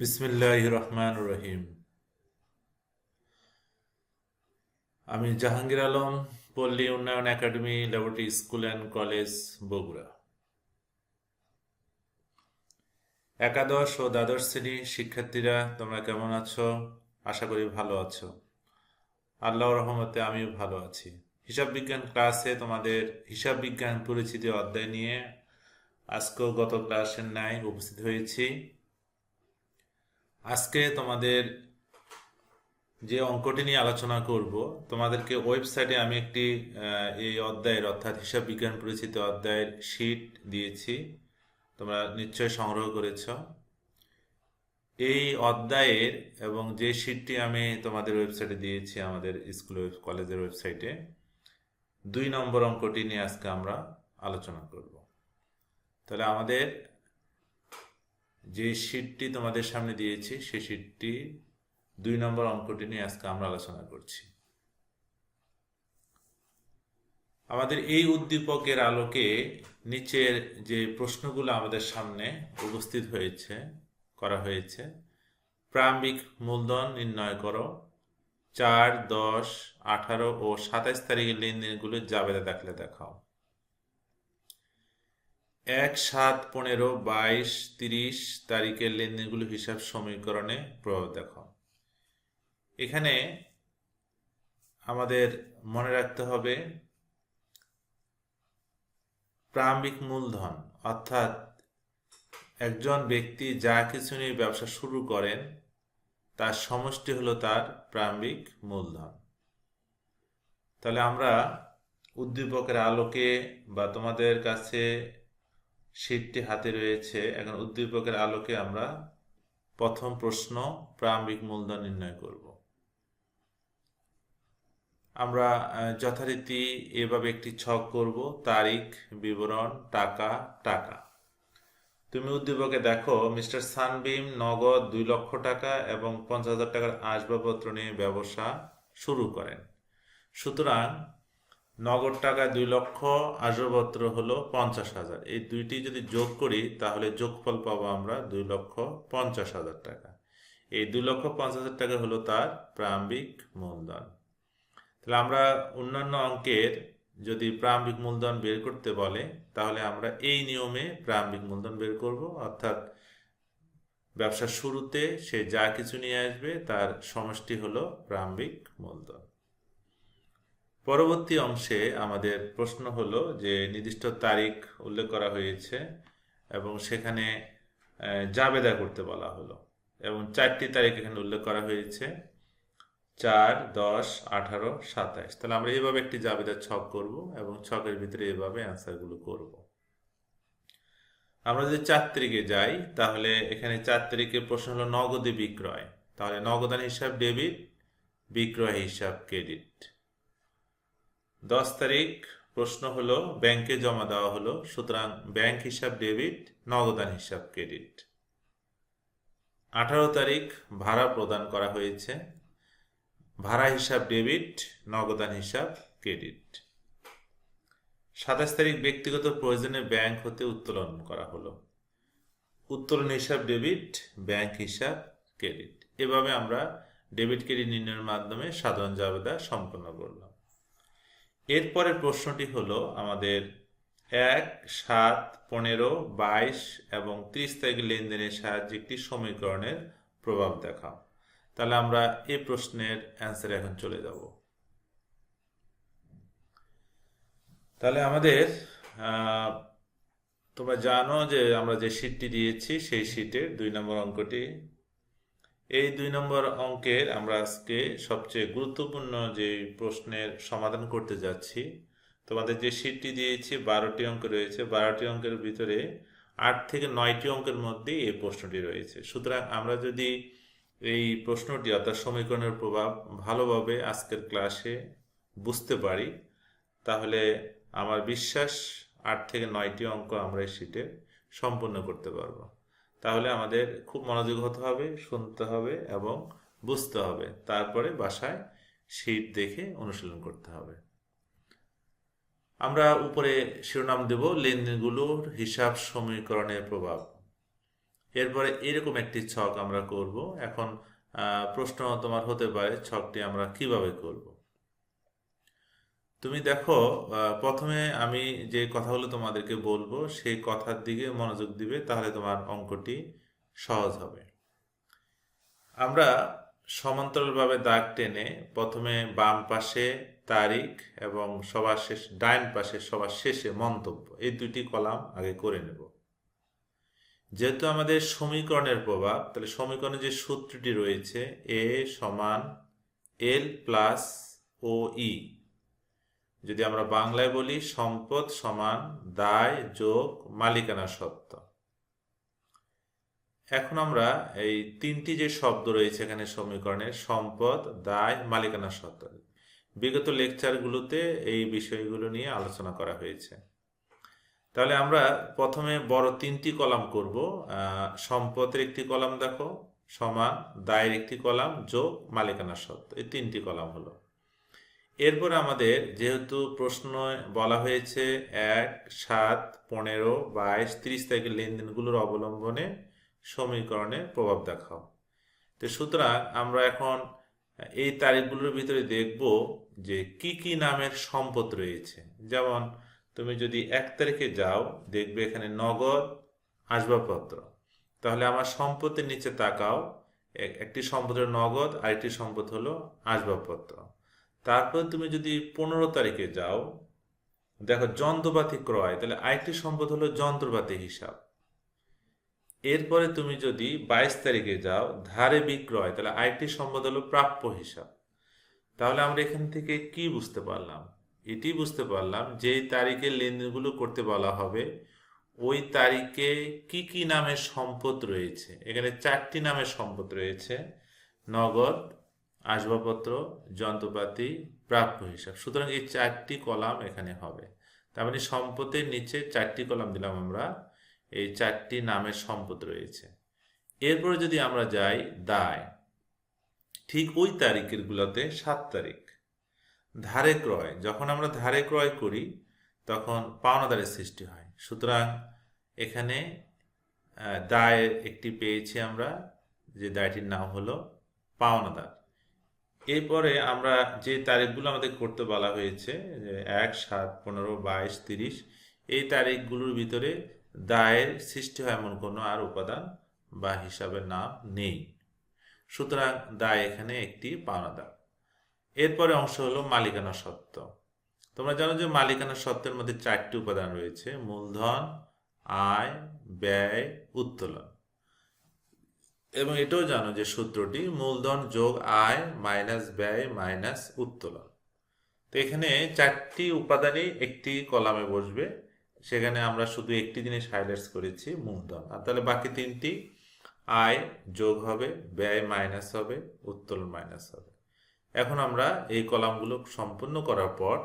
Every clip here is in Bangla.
বিসমিল্লাহ রহমান রহিম আমি জাহাঙ্গীর আলম, পল্লী উন্নয়ন academy, laboratory school and college, Bogura. একাদশ ও দ্বাদশ শ্রেণি শিক্ষার্থীরা, তোমরা কেমন আছো? আশা করি ভালো আছো। আল্লাহর রহমতে আমিও ভালো আছি। হিসাব বিজ্ঞান ক্লাসে তোমাদের হিসাব বিজ্ঞান পরিচিতি অধ্যায় নিয়ে আজকেও গত ক্লাসের ন্যায় উপস্থিত হয়েছি। আজকে তোমাদের যে অঙ্কটি নিয়ে আলোচনা করব, তোমাদেরকে ওয়েবসাইটে আমি একটি এই অধ্যায়ের অর্থাৎ হিসাব বিজ্ঞান পরিচিত অধ্যায়ের শীট দিয়েছি। তোমরা নিশ্চয় সংগ্রহ করেছ। এই অধ্যায়ের এবং যে শীটটি আমি তোমাদের ওয়েবসাইটে দিয়েছি, আমাদের স্কুল কলেজের ওয়েবসাইটে, দুই নম্বর অঙ্কটি নিয়ে আজকে আমরা আলোচনা করব। তাহলে আমাদের যে শীটটি তোমাদের সামনে দিয়েছি, সেই শীটটি দুই নম্বর অঙ্কটি নিয়ে আজকে আমরা আলোচনা করছি। আমাদের এই উদ্দীপকের আলোকে নিচের যে প্রশ্নগুলো আমাদের সামনে উপস্থিত হয়েছে, করা হয়েছে, প্রারম্ভিক মূলধন নির্ণয় করো। চার, দশ, আঠারো ও সাতাইশ তারিখের লেনদেনগুলো জাবেদা দাখলে দেখাও। এক সাত পনেরো বাইশ তিরিশ তারিখের লেনদেনগুলো হিসাব সমীকরণে প্রভাব দেখাও এখানে আমাদের মনে রাখতে হবে প্রারম্ভিক মূলধন, অর্থাৎ একজন ব্যক্তি যা কিছু নিয়ে ব্যবসা শুরু করেন, তার সমষ্টি হলো তার প্রারম্ভিক মূলধন। তাহলে আমরা উদ্দীপকের আলোকে বা তোমাদের কাছে শীটটি হাতে রয়েছে। এখন উদ্দীপকের আলোকে আমরা প্রথম প্রশ্ন, প্রারম্ভিক মূলধন নির্ণয় করব। আমরা যথারীতি এভাবে একটি ছক করব, তারিখ, বিবরণ, টাকা টাকা। তুমি উদ্দীপকে দেখো, মিস্টার সানবিম নগদ দুই লক্ষ টাকা এবং পঞ্চাশ হাজার টাকার আসবাবপত্র নিয়ে ব্যবসা শুরু করেন। সুতরাং নগদ টাকা দুই লক্ষ, আসবাবপত্র হলো পঞ্চাশ হাজার। এই দুইটি যদি যোগ করি, তাহলে যোগফল পাবো আমরা দুই লক্ষ পঞ্চাশ হাজার টাকা। এই দুই লক্ষ পঞ্চাশ হাজার টাকা হলো তার প্রারম্ভিক মূলধন। তাহলে আমরা অন্যান্য অঙ্কের যদি প্রারম্ভিক মূলধন বের করতে বলে, তাহলে আমরা এই নিয়মে প্রারম্ভিক মূলধন বের করব। অর্থাৎ ব্যবসার শুরুতে সে যা কিছু নিয়ে আসবে, তার সমষ্টি হলো প্রারম্ভিক মূলধন। পরবর্তী অংশে আমাদের প্রশ্ন হলো যে নির্দিষ্ট তারিখ উল্লেখ করা হয়েছে এবং সেখানে জাবেদা করতে বলা হলো। এবং চারটি তারিখ এখানে উল্লেখ করা হয়েছে। চার, দশ, আঠারো, সাতাইশ। তাহলে আমরা এইভাবে একটি জাবেদার ছক করব এবং ছকের ভিতরে এভাবে অ্যান্সারগুলো করব। আমরা যদি চার তারিখে যাই, তাহলে এখানে চার তারিখে প্রশ্ন হলো নগদে বিক্রয়। তাহলে নগদান হিসাব ডেবিট, বিক্রয় হিসাব ক্রেডিট। দশ তারিখ প্রশ্ন হলো, ব্যাংকে জমা দেওয়া হলো, সুতরাং ব্যাংক হিসাব ডেবিট, নগদান হিসাব ক্রেডিট। আঠারো তারিখ ভাড়া প্রদান করা হয়েছে, ভাড়া হিসাব ডেবিট, নগদান হিসাব ক্রেডিট। সাতাশ তারিখ ব্যক্তিগত প্রয়োজনে ব্যাংক হতে উত্তোলন করা হলো। উত্তোলন হিসাব ডেবিট, ব্যাংক হিসাব ক্রেডিট। এভাবে আমরা ডেবিট ক্রেডিট নির্ণয়ের মাধ্যমে সাধারণ জাবেদা সম্পন্ন করলাম। এরপরের প্রশ্নটি হলো আমাদের এক, সাত, পনেরো, বাইশ এবং ত্রিশ তারিখ লেনদেনের সাহায্যে একটি সমীকরণের প্রভাব দেখাও। তাহলে আমরা এই প্রশ্নের অ্যান্সার এখন চলে যাব। তাহলে আমাদের তোমরা জানো যে আমরা যে শীটটি দিয়েছি, সেই শীটের দুই নম্বর অঙ্কটি এই দুই নম্বর অঙ্কের আমরা আজকে সবচেয়ে গুরুত্বপূর্ণ যে প্রশ্নের সমাধান করতে যাচ্ছি। তোমাদের যে শীটটি দিয়েছি, বারোটি অঙ্ক রয়েছে। বারোটি অঙ্কের ভিতরে আট থেকে নয়টি অঙ্কের মধ্যে এই প্রশ্নটি রয়েছে। সুতরাং আমরা যদি এই প্রশ্নটি, অর্থাৎ সমীকরণের প্রভাব ভালোভাবে আজকের ক্লাসে বুঝতে পারি, তাহলে আমার বিশ্বাস আট থেকে নয়টি অঙ্ক আমরা এই শীটে সম্পূর্ণ করতে পারব। তাহলে আমাদের খুব মনোযোগ হতে হবে, শুনতে হবে এবং বুঝতে হবে। তারপরে বাসায় শীট দেখে অনুশীলন করতে হবে। আমরা উপরে শিরোনাম দেব লেনদেনগুলোর হিসাব সমীকরণের প্রভাব। এরপরে এরকম একটি ছক আমরা করব। এখন প্রশ্ন তোমার হতে পারে, ছকটি আমরা কীভাবে করব? তুমি দেখো প্রথমে আমি যে কথাগুলো তোমাদেরকে বলব, সেই কথার দিকে মনোযোগ দিবে, তাহলে তোমার অঙ্কটি সহজ হবে। আমরা সমান্তরালভাবে দাগ টেনে প্রথমে বাম পাশে তারিখ এবং সবার শেষ, ডাইন পাশে সবার শেষে মন্তব্য, এই দুইটি কলাম আগে করে নেব। যেহেতু আমাদের সমীকরণের প্রভাব, তাহলে সমীকরণে যে সূত্রটি রয়েছে এ সমান এল প্লাস ও ই যদি আমরা বাংলায় বলি, সম্পদ সমান দায়, যোগ, মালিকানা সত্ত্ব। এখন আমরা এই তিনটি যে শব্দ রয়েছে এখানে সমীকরণে, সম্পদ, দায়, মালিকানা সত্ত্ব। বিগত লেকচারগুলোতে এই বিষয়গুলো নিয়ে আলোচনা করা হয়েছে। তাহলে আমরা প্রথমে বড় তিনটি কলাম করব। সম্পদের একটি কলাম দেখো, সমান দায়ের একটি কলাম, যোগ, মালিকানা সত্ত্ব। এই তিনটি কলাম হলো। এরপর আমাদের যেহেতু প্রশ্ন বলা হয়েছে এক, সাত, পনেরো, বাইশ, তিরিশ তারিখের লেনদেনগুলোর অবলম্বনে সমীকরণের প্রভাব দেখাও। তো সুতরাং আমরা এখন এই তারিখগুলোর ভিতরে দেখব যে কি কি নামের সম্পদ রয়েছে। যেমন তুমি যদি এক তারিখে যাও, দেখবে এখানে নগদ আসবাবপত্র। তাহলে আমার সম্পদের নিচে তাকাও এক- একটি সম্পদ হলো নগদ, আরেকটি সম্পদ হলো আসবাবপত্র। তারপর তুমি যদি পনেরো তারিখে যাও, দেখো যন্ত্রপাতি ক্রয়, তাহলে আরেকটি সম্পদ হলো যন্ত্রপাতি হিসাব। এরপরে তুমি যদি বাইশ তারিখে যাও, ধারে বিক্রয়, তাহলে আরেকটি সম্পদ হলো প্রাপ্য হিসাব। তাহলে আমরা এখান থেকে কি বুঝতে পারলাম? এটি বুঝতে পারলাম যে তারিখে লেনদেনগুলো করতে বলা হবে। ওই তারিখে কি কি নামের সম্পদ রয়েছে? এখানে চারটি নামের সম্পদ রয়েছে। নগদ আসবাবপত্র, যন্ত্রপাতি, প্রাপ্য হিসাব। সুতরাং এই চারটি কলাম এখানে হবে। তার মানে সম্পদের নিচে চারটি কলাম দিলাম আমরা। এই চারটি নামের সম্পদ রয়েছে। এরপরে যদি আমরা যাই, দায়। ঠিক ওই তারিখের গুলোতে সাত তারিখ। ধারে ক্রয়। যখন আমরা ধারে ক্রয় করি, তখন পাওনাদারের সৃষ্টি হয়। সুতরাং এখানে দায়ের একটি পেয়েছি আমরা, যে দায়টির নাম হলো পাওনাদার। এরপরে আমরা যে তারিখগুলো আমাদের করতে বলা হয়েছে এক, সাত, পনেরো, বাইশ, তিরিশ, এই তারিখগুলোর ভিতরে দায়ের সৃষ্টি হয় এমন কোনো আর উপাদান বা হিসাবের নাম নেই। সুতরাং দায় এখানে একটি পাওনাদার। এরপরে অংশ হলো মালিকানা সত্ত্ব তোমরা জানো যে মালিকানা সত্ত্বের মধ্যে চারটি উপাদান রয়েছে, মূলধন, আয়, ব্যয়, উত্তোলন। এবং এটাও জানো যে সূত্রটি মূলধন যোগ আয় মাইনাস ব্যয় মাইনাস উত্তোলন। তো এখানে চারটি উপাদানই একটি কলামে বসবে। সেখানে আমরা শুধু একটি জিনিস হাইলাইটস করেছি, মূলধন। আর তাহলে বাকি তিনটি, আয় যোগ হবে, ব্যয় মাইনাস হবে, উত্তোলন মাইনাস হবে। এখন আমরা এই কলামগুলো সম্পূর্ণ করার পর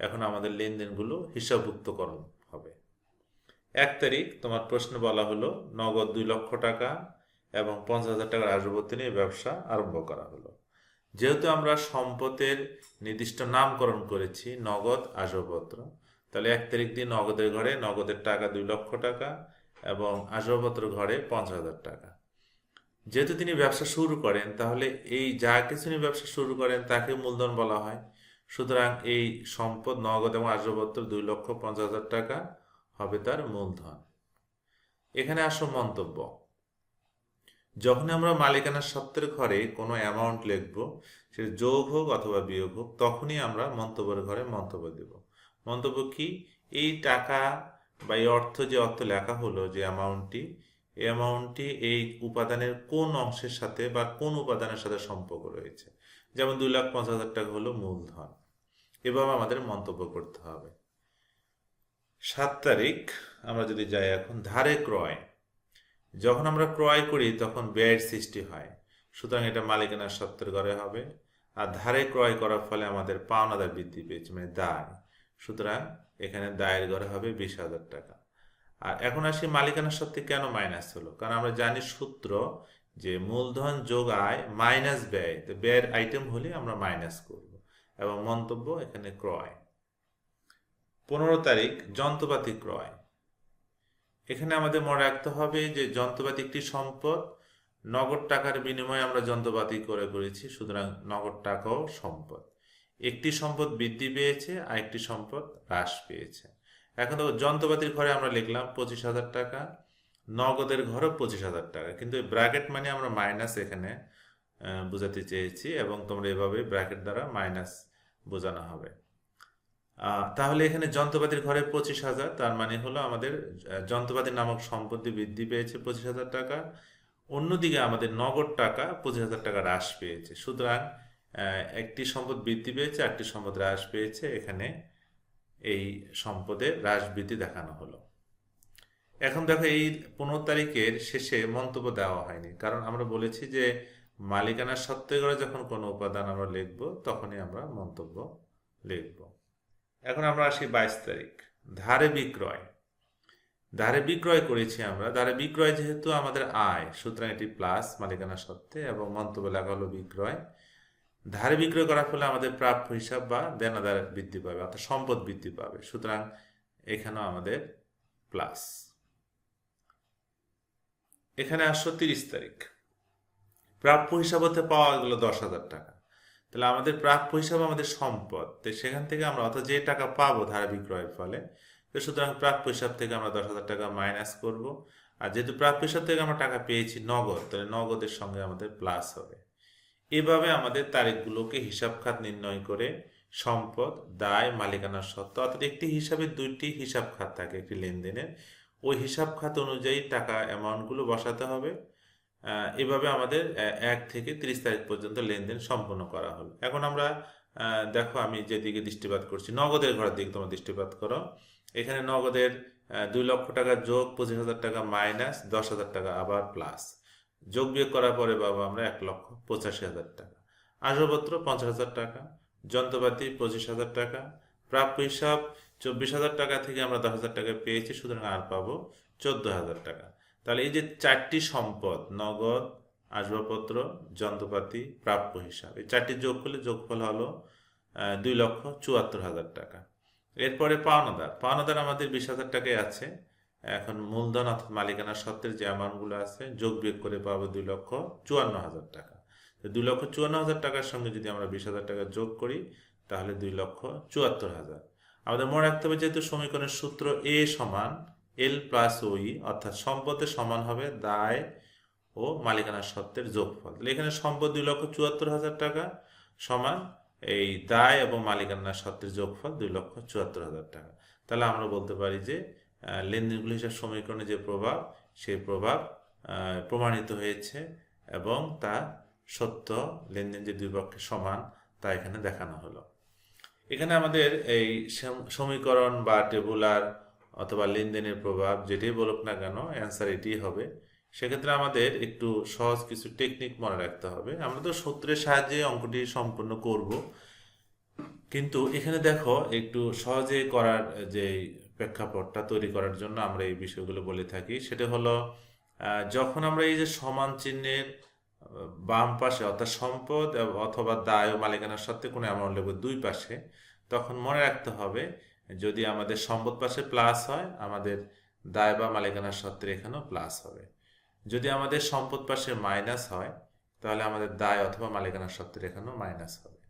এখন আমাদের লেনদেনগুলো হিসাবভুক্তকরণ হবে। এক তারিখ তোমার প্রশ্ন বলা হলো, নগদ দুই লক্ষ টাকা এবং পঞ্চাশ হাজার টাকার আসবাবপত্র নিয়ে ব্যবসা আরম্ভ করা হলো। যেহেতু আমরা সম্পদের নির্দিষ্ট নামকরণ করেছি, নগদ আসবাবপত্র, তাহলে এক তারিখ দিয়ে নগদের ঘরে নগদের টাকা দুই লক্ষ টাকা এবং আসবাবপত্র ঘরে পঞ্চাশ হাজার টাকা। যেহেতু তিনি ব্যবসা শুরু করেন, তাহলে এই যা কিছু নিয়ে ব্যবসা শুরু করেন তাকে মূলধন বলা হয়। সুতরাং এই সম্পদ, নগদ এবং আসবাবপত্র দুই লক্ষ পঞ্চাশ হাজার টাকা হবে তার মূলধন। এখানে আসো মন্তব্য। যখন আমরা মালিকানা সত্ত্বের ঘরে কোনো অ্যামাউন্ট লিখব সেটা যোগ হোক অথবা বিয়োগ হোক, তখনই আমরা মন্তব্যের ঘরে মন্তব্য দেব। মন্তব্য কি? এই টাকা বা এই অর্থ যে অর্থ লেখা হলো, যে অ্যামাউন্টটি এই অ্যামাউন্টটি এই উপাদানের কোন অংশের সাথে বা কোন উপাদানের সাথে সম্পর্ক রয়েছে? যেমন দুই লাখ পঞ্চাশ হাজার টাকা হলো মূলধন। এভাবে আমাদের মন্তব্য করতে হবে। সাত তারিখ, আমরা যদি যাই এখন, ধারে ক্রয়। যখন আমরা ক্রয় করি, তখন ব্যয়ের সৃষ্টি হয়। সুতরাং এটা মালিকানার সত্ত্বের ঘরে হবে। আর ধারে ক্রয় করার ফলে আমাদের পাওনাদার বৃদ্ধি পেয়েছে মানে দায় সুতরাং এখানে দায়ের ঘরে হবে বিশ হাজার টাকা। আর এখন আসি মালিকানার সত্ত্বে কেন মাইনাস হলো? কারণ আমরা জানি সূত্র যে মূলধন যোগ আয় মাইনাস ব্যয়। তো ব্যয়ের আইটেম হলে আমরা মাইনাস করব এবং মন্তব্য এখানে ক্রয়। পনেরো তারিখ, যন্ত্রপাতি ক্রয়। এখানে আমাদের মনে রাখতে হবে যে যন্ত্রপাতি একটি সম্পদ, নগদ টাকার বিনিময়ে আমরা যন্ত্রপাতি করে করেছি, সুতরাং নগদ টাকাও সম্পদ। একটি সম্পদ বৃদ্ধি পেয়েছে আর একটি সম্পদ হ্রাস পেয়েছে। এখন তো যন্ত্রপাতির ঘরে আমরা লিখলাম পঁচিশ হাজার টাকা, নগদের ঘরও পঁচিশ হাজার টাকা। কিন্তু ব্র্যাকেট মানে আমরা মাইনাস এখানে বোঝাতে চেয়েছি এবং তোমরা এভাবে ব্র্যাকেট দ্বারা মাইনাস বোঝানো হবে। তাহলে এখানে যন্ত্রপাতির ঘরে পঁচিশ হাজার তার মানে হলো আমাদের আহ, যন্ত্রপাতি নামক সম্পত্তি বৃদ্ধি পেয়েছে পঁচিশ হাজার টাকা। অন্যদিকে আমাদের নগদ টাকা পঁচিশ হাজার টাকা হ্রাস পেয়েছে। সুতরাং একটি সম্পদ বৃদ্ধি পেয়েছে একটি সম্পদ হ্রাস পেয়েছে। এখানে এই সম্পদের হ্রাস বৃদ্ধি দেখানো হলো। এখন দেখো এই পনেরো তারিখের শেষে মন্তব্য দেওয়া হয়নি। কারণ আমরা বলেছি যে মালিকানার সত্ত্বে করে যখন কোনো উপাদান আমরা লিখব তখনই আমরা মন্তব্য লিখব। এখন আমরা আসি বাইশ তারিখ। ধারে বিক্রয়। ধারে বিক্রয় করেছি আমরা। ধারে বিক্রয় যেহেতু আমাদের আয়, সুতরাং এটি প্লাস মালিকানা সত্ত্বে এবং মন্তব্য লেখা হলো বিক্রয়। ধারে বিক্রয় করার ফলে আমাদের প্রাপ্য হিসাব বা দেনাদার বৃদ্ধি পাবে, অর্থাৎ সম্পদ বৃদ্ধি পাবে। সুতরাং এখানেও আমাদের প্লাস এখানে আসছো তিরিশ তারিখ। প্রাপ্য হিসাব হতে পাওয়া গেল দশ হাজার টাকা। তাহলে আমাদের প্রাপ্য হিসাব আমাদের সম্পদ। তো সেখান থেকে আমরা অর্থাৎ যে টাকা পাবো ধারা বিক্রয়ের ফলে, তো সুতরাং প্রাপ্য হিসাব থেকে আমরা দশ হাজার টাকা মাইনাস করব। আর যেহেতু প্রাপ্য হিসাব থেকে আমরা টাকা পেয়েছি নগদ, তাহলে নগদের সঙ্গে আমাদের প্লাস হবে। এভাবে আমাদের তারিখগুলোকে হিসাব খাত নির্ণয় করে সম্পদ, দায় মালিকানার সত্ত্ব, অর্থাৎ একটি হিসাবে দুইটি হিসাব খাত থাকে একটি লেনদেনের। ওই হিসাব খাত অনুযায়ী টাকা অ্যামাউন্টগুলো বসাতে হবে। এভাবে আমাদের এক থেকে তিরিশ তারিখ পর্যন্ত লেনদেন সম্পন্ন করা হলো। এখন আমরা দেখো আমি যেদিকে দৃষ্টিপাত করছি, নগদের ঘরের দিকে তোমরা দৃষ্টিপাত করো। এখানে নগদের দুই লক্ষ টাকা যোগ পঁচিশ হাজার টাকা মাইনাস দশ হাজার টাকা আবার প্লাস যোগ বিয়োগ করার পরে পাবো আমরা এক লক্ষ পঁচাশি হাজার টাকা। আসবাবপত্র পঞ্চাশ হাজার টাকা, যন্ত্রপাতি পঁচিশ হাজার টাকা, প্রাপ্য হিসাব চব্বিশ হাজার টাকা থেকে আমরা দশ হাজার টাকা পেয়েছি, সুতরাং আর পাবো চোদ্দ হাজার টাকা। তাহলে এই যে চারটি সম্পদ, নগদ, আসবাবপত্র, যন্ত্রপাতি, প্রাপ্য হিসাব, এই চারটি যোগ করলে যোগফল হলো দুই লক্ষ চুয়াত্তর হাজার টাকা। এরপরে পাওনাদার পাওনাদার আমাদের বিশ হাজার টাকায় আছে। এখন মূলধন অর্থাৎ মালিকানা সত্ত্বের যে অ্যামাউন্টগুলো আছে, যোগ বিয়োগ করে পাবো দুই লক্ষ চুয়ান্ন হাজার টাকা। দুই লক্ষ চুয়ান্ন হাজার টাকার সঙ্গে যদি আমরা বিশ হাজার টাকা যোগ করি, তাহলে দুই লক্ষ চুয়াত্তর হাজার। আমাদের মনে রাখতে হবে যেহেতু সমীকরণের সূত্র এ সমান এল প্লাস ওই অর্থাৎ সম্পদের সমান হবে দায় ও মালিকানা সত্ত্বের যোগফল। এখানে সম্পদ দুই লক্ষ চুয়াত্তর হাজার টাকা সমান এই দায় এবং মালিকানা সত্ত্বের যোগফল দুই লক্ষ চুয়াত্তর হাজার টাকা। তাহলে আমরা বলতে পারি যে লেনদেনগুলো হিসাব সমীকরণে যে প্রভাব, সেই প্রভাব প্রমাণিত হয়েছে এবং তা সত্য লেনদেন যে দুই পক্ষে সমান তা এখানে দেখানো হলো। এখানে আমাদের এই সমীকরণ বা টেবুলার অথবা লেনদেনের প্রভাব যেটাই বলুক না কেন অ্যান্সার এটিই হবে। সেক্ষেত্রে আমাদের একটু সহজ কিছু টেকনিক মনে রাখতে হবে। আমরা তো সূত্রের সাহায্যে অঙ্কটি সম্পূর্ণ করব। কিন্তু এখানে দেখো, একটু সহজে করার যে প্রেক্ষাপটটা তৈরি করার জন্য আমরা এই বিষয়গুলো বলে থাকি। সেটা হলো যখন আমরা এই যে সমান চিহ্নের বাম পাশে অর্থাৎ সম্পদ অথবা দায় ও মালিকানার সাথে কোনো অ্যামাউন্ট লেবু দুই পাশে, তখন মনে রাখতে হবে যদি আমাদের সম্পদ পাশে প্লাস হয়, আমাদের দায় বা মালিকানার সত্ত্বে এখানেও প্লাস হবে। যদি আমাদের সম্পদ পাশে মাইনাস হয়, তাহলে আমাদের দায় অথবা মালিকানার সত্ত্বে এখানেও মাইনাস হবে।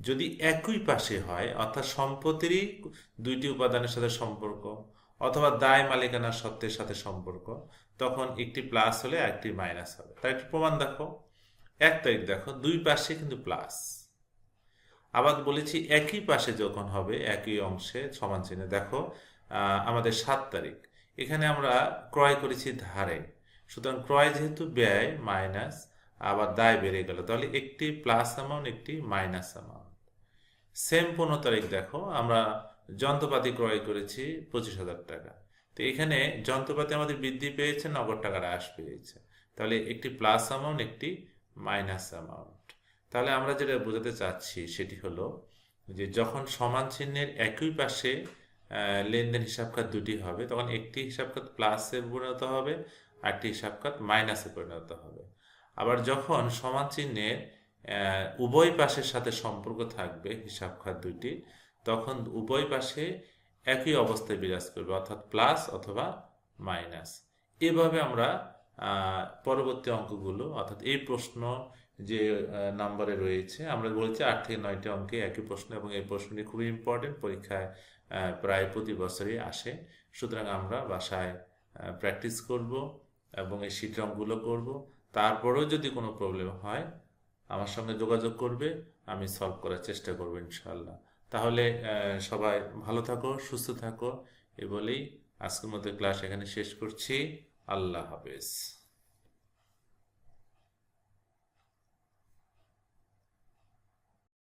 যদি একই পাশে হয়, অর্থাৎ সম্পত্তিরই দুইটি উপাদানের সাথে সম্পর্ক অথবা দায় মালিকানার সত্ত্বের সাথে সম্পর্ক, তখন একটি প্লাস হলে একটি মাইনাস হবে। তার একটি প্রমাণ দেখো। এক তারিখ দেখো, দুই পাশে কিন্তু প্লাস আবার বলেছি একই পাশে যখন হবে, একই অংশে সমান চিহ্নে। দেখো আমাদের সাত তারিখ। এখানে আমরা ক্রয় করেছি ধারে। সুতরাং ক্রয় যেহেতু ব্যয়, মাইনাস আবার দায় বেড়ে গেল। তাহলে একটি প্লাস অ্যামাউন্ট একটি মাইনাস অ্যামাউন্ট সেম পনেরো তারিখ দেখো, আমরা যন্ত্রপাতি ক্রয় করেছি পঁচিশ হাজার টাকা। তো এখানে যন্ত্রপাতি আমাদের বৃদ্ধি পেয়েছে, নগদ টাকা হ্রাস পেয়েছে। তাহলে একটি প্লাস অ্যামাউন্ট একটি মাইনাস অ্যামাউন্ট তাহলে আমরা যেটা বোঝাতে চাচ্ছি সেটি হলো যে যখন সমান চিহ্নের একই পাশে লেনদেন হিসাব খাত দুটি হবে, তখন একটি হিসাব খাত প্লাসে পরিণত হবে আর একটি হিসাব খাত মাইনাসে পরিণত হবে। আবার যখন সমান চিহ্নের উভয় পাশের সাথে সম্পর্ক থাকবে হিসাব খাত তখন উভয় পাশে একই অবস্থায় বিরাজ করবে, অর্থাৎ প্লাস অথবা মাইনাস। এভাবে আমরা পরবর্তী অঙ্কগুলো, অর্থাৎ এই প্রশ্ন যে নাম্বারে রয়েছে, আমরা বলেছি আট থেকে নয়টি অঙ্কে একই প্রশ্ন এবং এই প্রশ্নটি খুবই ইম্পর্টেন্ট পরীক্ষায় প্রায় প্রতি বছরই আসে। সুতরাং আমরা বাসায় প্র্যাকটিস করব এবং এই শীট রঙগুলো করব। তারপরেও যদি কোনো প্রবলেম হয়, আমার সঙ্গে যোগাযোগ করবে, আমি সলভ করার চেষ্টা করব ইনশাল্লাহ তাহলে সবাই ভালো থাকো, সুস্থ থাকো, এ বলেই আজকের মতো ক্লাস এখানে শেষ করছি। আল্লাহ হাফেজ।